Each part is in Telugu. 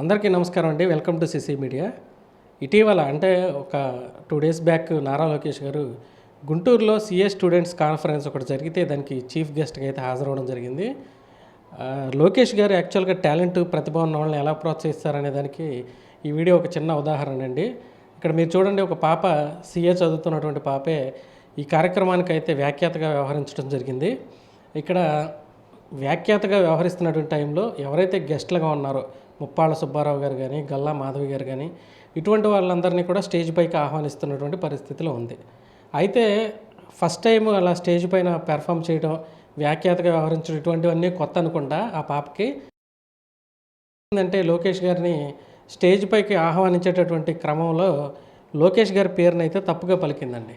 అందరికీ నమస్కారం అండి. Welcome to CC media. ఇటీవల అంటే ఒక two days back Nara Lokesh గారు గుంటూరులో సిఏ స్టూడెంట్స్ కాన్ఫరెన్స్ ఒకటి జరిగితే దానికి చీఫ్ గెస్ట్గా అయితే హాజరవడం జరిగింది. లోకేష్ గారు యాక్చువల్గా టాలెంట్ ప్రతిభ ఉన్న వాళ్ళని ఎలా ప్రోత్సహిస్తారనే దానికి ఈ వీడియో ఒక చిన్న ఉదాహరణ అండి. ఇక్కడ మీరు చూడండి ఒక పాప సిఏ చదువుతున్నటువంటి పాపే ఈ కార్యక్రమానికి అయితే వ్యాఖ్యాతగా వ్యవహరించడం జరిగింది. ఇక్కడ వ్యాఖ్యాతగా వ్యవహరిస్తున్నటువంటి టైంలో ఎవరైతే గెస్ట్లుగా ఉన్నారో ముప్పాళ్ళ సుబ్బారావు గారు కానీ గల్లా మాధవి గారు కానీ ఇటువంటి వాళ్ళందరినీ కూడా స్టేజ్ పైకి ఆహ్వానిస్తున్నటువంటి పరిస్థితిలో ఉంది. అయితే ఫస్ట్ టైం అలా స్టేజ్ పైన పెర్ఫామ్ చేయడం వ్యాఖ్యాతగా వ్యవహరించడం ఇటువంటివన్నీ కొత్త అనుకుంటా ఆ పాపకి. ఏంటంటే లోకేష్ గారిని స్టేజ్ పైకి ఆహ్వానించేటటువంటి క్రమంలో లోకేష్ గారి పేరునైతే అయితే తప్పుగా పలికిందండి.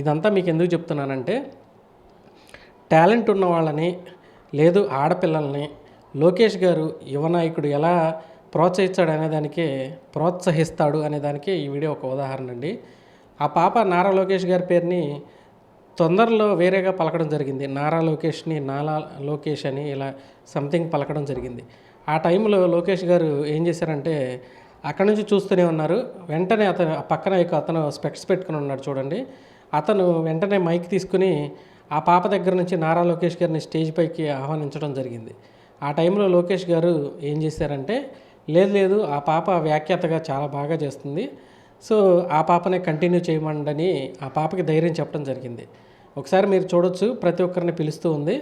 ఇదంతా మీకు ఎందుకు చెప్తున్నానంటే టాలెంట్ ఉన్న వాళ్ళని లేదు ఆడపిల్లల్ని లోకేష్ గారు యువ నాయకుడు ఎలా ప్రోత్సహిస్తాడు అనే ప్రోత్సహిస్తాడు అనే దానికి ఈ వీడియో ఒక ఉదాహరణ అండి. ఆ పాప నారా లోకేష్ గారి పేరుని తొందరలో వేరేగా పలకడం జరిగింది. నారా లోకేష్ని నాలా లోకేష్ అని ఇలా సంథింగ్ పలకడం జరిగింది. ఆ టైంలో లోకేష్ గారు ఏం చేశారంటే అక్కడి నుంచి చూస్తూనే ఉన్నారు. వెంటనే అతను పక్కన ఇక అతను స్పెక్ట్స్ పెట్టుకుని ఉన్నాడు చూడండి. అతను వెంటనే మైక్ తీసుకుని ఆ పాప దగ్గర నుంచి నారా లోకేష్ గారిని స్టేజ్ పైకి ఆహ్వానించడం జరిగింది. ఆ టైంలో లోకేష్ గారు ఏం చేశారంటే లేదు లేదు ఆ పాప వ్యాఖ్యాతగా చాలా బాగా చేస్తుంది. సో ఆ పాపనే కంటిన్యూ చేయమండని ఆ పాపకి ధైర్యం చెప్పడం జరిగింది. ఒకసారి మీరు చూడొచ్చు ప్రతి ఒక్కరిని పిలుస్తూ ఉంది.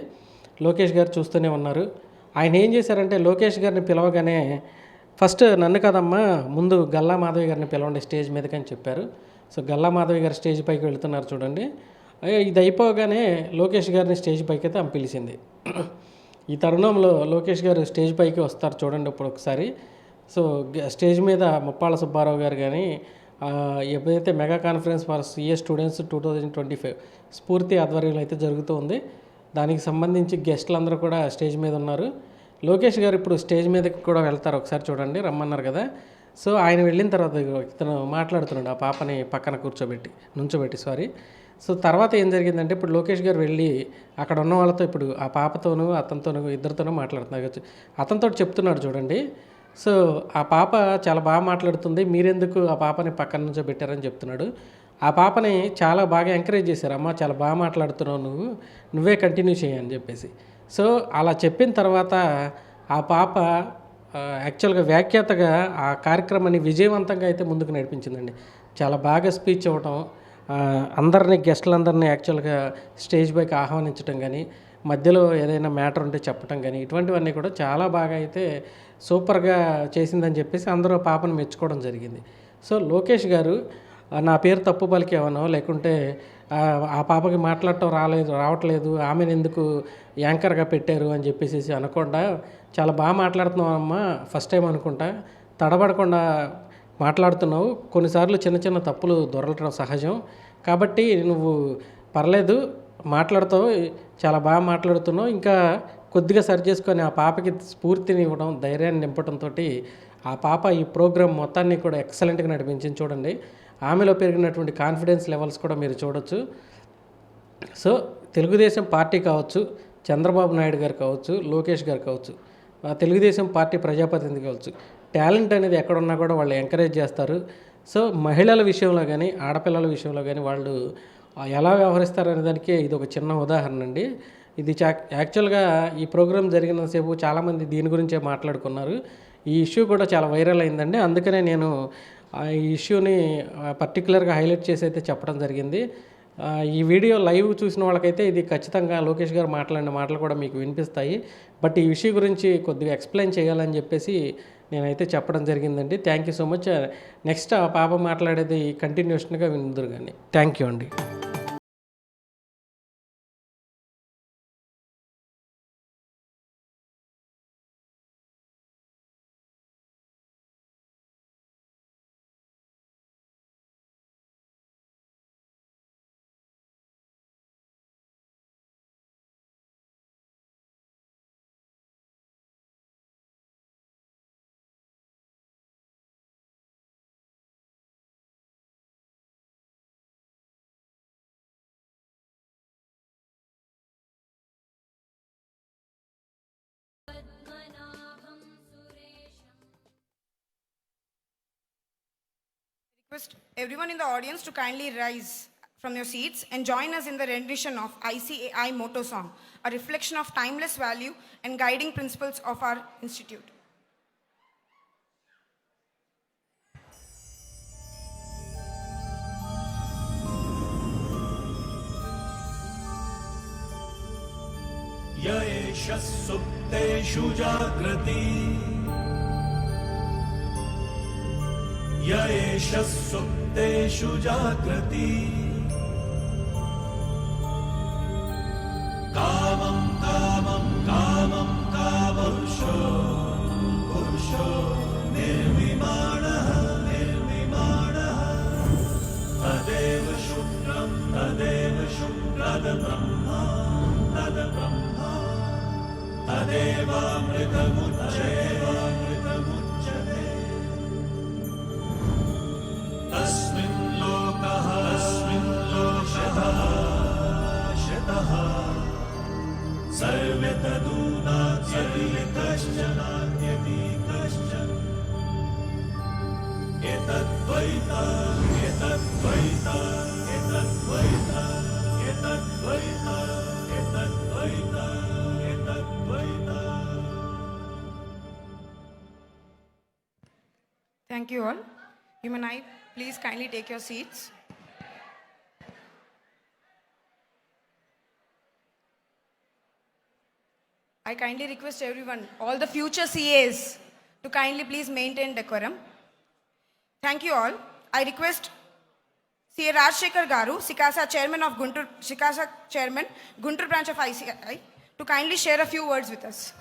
లోకేష్ గారు చూస్తూనే ఉన్నారు. ఆయన ఏం చేశారంటే లోకేష్ గారిని పిలవగానే ఫస్ట్ నన్ను కదమ్మా ముందు గల్లా మాధవి గారిని పిలవండి స్టేజ్ మీదకి అని చెప్పారు. సో గల్లా మాధవి గారు స్టేజ్ పైకి వెళ్తున్నారు చూడండి. ఇది అయిపోగానే లోకేష్ గారిని స్టేజ్ పైకి అయితే ఆమె పిలిచింది. ఈ తరుణంలో లోకేష్ గారు స్టేజ్ పైకి వస్తారు చూడండి ఇప్పుడు ఒకసారి. సో స్టేజ్ మీద ముప్పాల సుబ్బారావు గారు కానీ ఎప్పుడైతే mega conference for CA students two thousand twenty five Spoorthi ఆధ్వర్యంలో అయితే జరుగుతూ ఉంది. దానికి సంబంధించి గెస్టులందరూ కూడా స్టేజ్ మీద ఉన్నారు. లోకేష్ గారు ఇప్పుడు స్టేజ్ మీదకి కూడా వెళ్తారు ఒకసారి చూడండి రమ్మన్నారు కదా. సో ఆయన వెళ్ళిన తర్వాత ఇతను మాట్లాడుతున్నాడు ఆ పాపని పక్కన కూర్చోబెట్టి నుంచోబెట్టి సారీ. సో తర్వాత ఏం జరిగిందంటే ఇప్పుడు లోకేష్ గారు వెళ్ళి అక్కడ ఉన్న వాళ్ళతో ఇప్పుడు ఆ పాపతోనూ అతనితోనూ ఇద్దరితోనూ మాట్లాడుతున్నారు అతనితో చెప్తున్నాడు చూడండి. సో ఆ పాప చాలా బాగా మాట్లాడుతుంది మీరెందుకు ఆ పాపని పక్కన నుంచో పెట్టారని చెప్తున్నాడు. ఆ పాపని చాలా బాగా ఎంకరేజ్ చేశారు. అమ్మ చాలా బాగా మాట్లాడుతున్నావు నువ్వు నువ్వే కంటిన్యూ చేయని చెప్పేసి. సో అలా చెప్పిన తర్వాత ఆ పాప యాక్చువల్గా వ్యాఖ్యాతగా ఆ కార్యక్రమాన్ని విజయవంతంగా అయితే ముందుకు నడిపించిందండి. చాలా బాగా స్పీచ్ ఇవ్వటం అందరినీ గెస్టులందరినీ యాక్చువల్గా స్టేజ్ పైకి ఆహ్వానించడం కానీ మధ్యలో ఏదైనా మ్యాటర్ ఉంటే చెప్పడం కానీ ఇటువంటివన్నీ కూడా చాలా బాగా అయితే సూపర్గా చేసిందని చెప్పేసి అందరూ పాపను మెచ్చుకోవడం జరిగింది. సో లోకేష్ గారు నా పేరు తప్పు పలికేవనో లేకుంటే ఆ, పాపకి మాట్లాడటం రాలేదు రావట్లేదు ఆమెను ఎందుకు యాంకర్గా పెట్టారు? అని చెప్పేసి అనకుండా చాలా బాగా మాట్లాడుతున్నాం అమ్మ ఫస్ట్ టైం అనుకుంటా తడబడకుండా మాట్లాడుతున్నావు. కొన్నిసార్లు చిన్న చిన్న తప్పులు దొరలటం సహజం. కాబట్టి నువ్వు పర్లేదు మాట్లాడుతావు చాలా బాగా మాట్లాడుతున్నావు. ఇంకా కొద్దిగా సరి చేసుకొని ఆ పాపకి స్ఫూర్తిని ఇవ్వడం ధైర్యాన్ని నింపడంతో ఆ పాప ఈ ప్రోగ్రామ్ మొత్తాన్ని కూడా ఎక్సలెంట్గా నడిపించింది చూడండి. ఆమెలో పెరిగినటువంటి కాన్ఫిడెన్స్ లెవెల్స్ కూడా మీరు చూడొచ్చు. సో తెలుగుదేశం పార్టీ కావచ్చు చంద్రబాబు నాయుడు గారు కావచ్చు లోకేష్ గారు కావచ్చు తెలుగుదేశం పార్టీ ప్రజాప్రతినిధి కావచ్చు టాలెంట్ అనేది ఎక్కడున్నా కూడా వాళ్ళు ఎంకరేజ్ చేస్తారు. సో మహిళల విషయంలో కానీ ఆడపిల్లల విషయంలో కానీ వాళ్ళు ఎలా వ్యవహరిస్తారు అనే దానికి ఇది ఒక చిన్న ఉదాహరణ అండి. ఇది చా యాక్చువల్గా ఈ ప్రోగ్రామ్ జరిగినంతసేపు చాలామంది దీని గురించే మాట్లాడుకున్నారు. ఈ ఇష్యూ కూడా చాలా వైరల్ అయిందండి. అందుకనే నేను ఆ ఈ ఇష్యూని పర్టికులర్గా హైలైట్ చేసి అయితే చెప్పడం జరిగింది. ఈ వీడియో లైవ్ చూసిన వాళ్ళకైతే ఇది ఖచ్చితంగా లోకేష్ గారు మాట్లాడిన మాటలు కూడా మీకు వినిపిస్తాయి. బట్ ఈ విషయం గురించి కొద్దిగా ఎక్స్ప్లెయిన్ చేయాలని చెప్పేసి నేనైతే చెప్పడం జరిగిందండి. Thank you so much. Next ఆ పాప మాట్లాడేది కంటిన్యూషన్గా విందురు కానీ థ్యాంక్ యూ అండి. Request everyone in the audience to kindly rise from your seats and join us in the rendition of ICAI motto song, a reflection of timeless value and guiding principles of our institute. य एष य एष जाग्रति। कामं कामं कामं, कामपुरुषो, पुरुषो, निर्विमाणः निर्विमाणः। तदेव शुक्रं, तदेव शुक्रदब्रह्मा, तद्ब्रह्मा। तदेवामृतमुच्चैवामृतमुच्यते Thank you all. You and I, please kindly take your seats. I kindly request everyone, all the future CAs, to kindly please maintain decorum. Thank you all. I request CA Rajshekhar Garu, Sikasa Chairman of Guntur, Sikasa Chairman, Guntur branch of ICI, to kindly share a few words with us.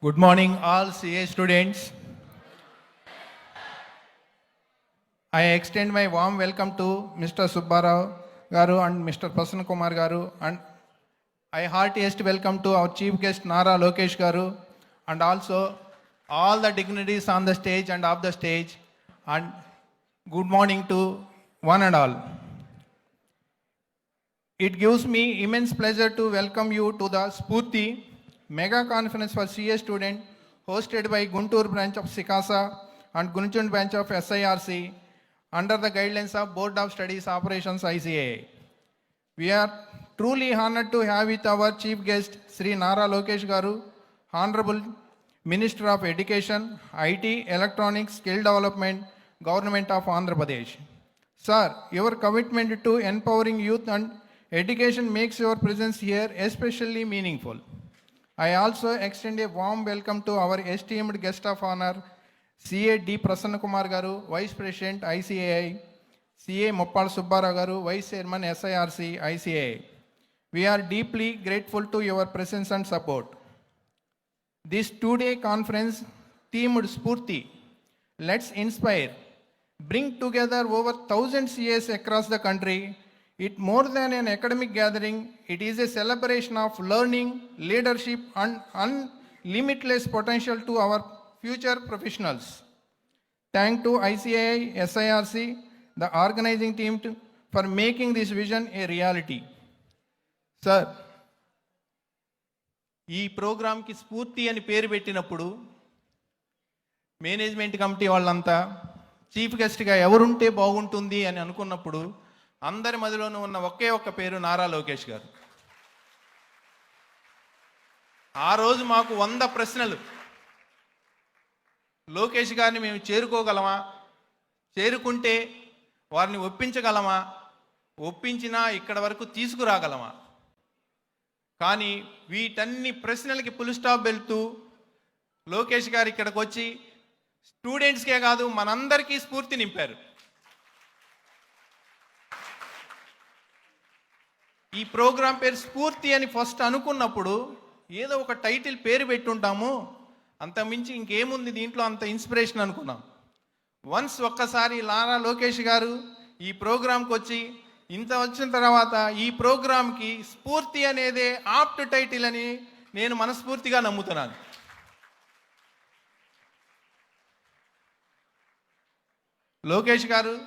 Good morning, all CA students. I extend my warm welcome to Mr. Subbarao Garu and Mr. Prasanna Kumar Garu, and I heartiest welcome to our chief guest Nara Lokesh Garu, and also all the dignitaries on the stage and off the stage, and good morning to one and all. It gives me immense pleasure to welcome you to the Spurti Mega Conference for CA student hosted by Guntur branch of Sikasa and Gunchund branch of SIRC under the guidelines of Board of Studies Operations ICA. We are truly honored to have with our chief guest Sri Nara Lokesh Garu, Honorable Minister of Education, IT, Electronics, Skill Development, Government of Andhra Pradesh. Sir, your commitment to empowering youth and education makes your presence here especially meaningful. I also extend a warm welcome to our esteemed guest of honor, CA D Prasannakumar గారు vice president ICAI CA Moppala Subbarao గారు vice chairman SIRC ICAI we're deeply grateful to your presence and support this two day conference themed Spoorthi let's inspire bring together over 1000 CAs across the country. It more than an academic gathering, it is a celebration of learning, leadership and unlimited potential to our future professionals. Thank to ICAI, SIRC, the organizing team to- for making this vision a reality. Sir ఈ ప్రోగ్రాంకి స్ఫూర్తి అని పేరు పెట్టినప్పుడు మేనేజ్మెంట్ కమిటీ వాళ్ళంతా చీఫ్ గెస్ట్గా ఎవరుంటే బాగుంటుంది అని అనుకున్నప్పుడు అందరి మదిలోనూ ఉన్న ఒకే ఒక్క పేరు నారా లోకేష్ గారు ఆ రోజు మాకు వంద ప్రశ్నలు లోకేష్ గారిని మేము చేరుకోగలమా? చేరుకుంటే వారిని ఒప్పించగలమా? ఒప్పించినా ఇక్కడ వరకు తీసుకురాగలమా? కానీ వీటన్ని ప్రశ్నలకి ఫుల్ స్టాప్ వెళ్తూ లోకేష్ గారు ఇక్కడికి వచ్చి స్టూడెంట్స్కే కాదు మనందరికీ స్ఫూర్తి నింపారు. ఈ ప్రోగ్రాం పేరు స్ఫూర్తి అని ఫస్ట్ అనుకున్నప్పుడు ఏదో ఒక టైటిల్ పేరు పెట్టుంటాము. అంత మించి ఇంకేముంది దీంట్లో అంత ఇన్స్పిరేషన్ అనుకున్నాం. వన్స్ ఒక్కసారి లారా లోకేష్ గారు ఈ ప్రోగ్రాంకి వచ్చి ఇంత వచ్చిన తర్వాత ఈ ప్రోగ్రాంకి స్ఫూర్తి అనేదే ఆప్ట్ టైటిల్ అని నేను మనస్ఫూర్తిగా నమ్ముతున్నాను. లోకేష్ గారు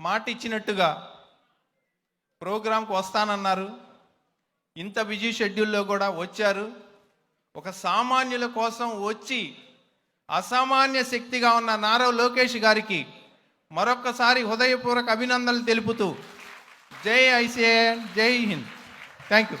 మాట ఇచ్చినట్టుగా ప్రోగ్రాంకి వస్తానన్నారు. ఇంత బిజీ షెడ్యూల్లో కూడా వచ్చారు. ఒక సామాన్యుల కోసం వచ్చి అసామాన్య శక్తిగా ఉన్న నారా లోకేష్ గారికి మరొక్కసారి హృదయపూర్వక అభినందనలు తెలుపుతూ జై ఐసీఏ జై హింద్. Thank you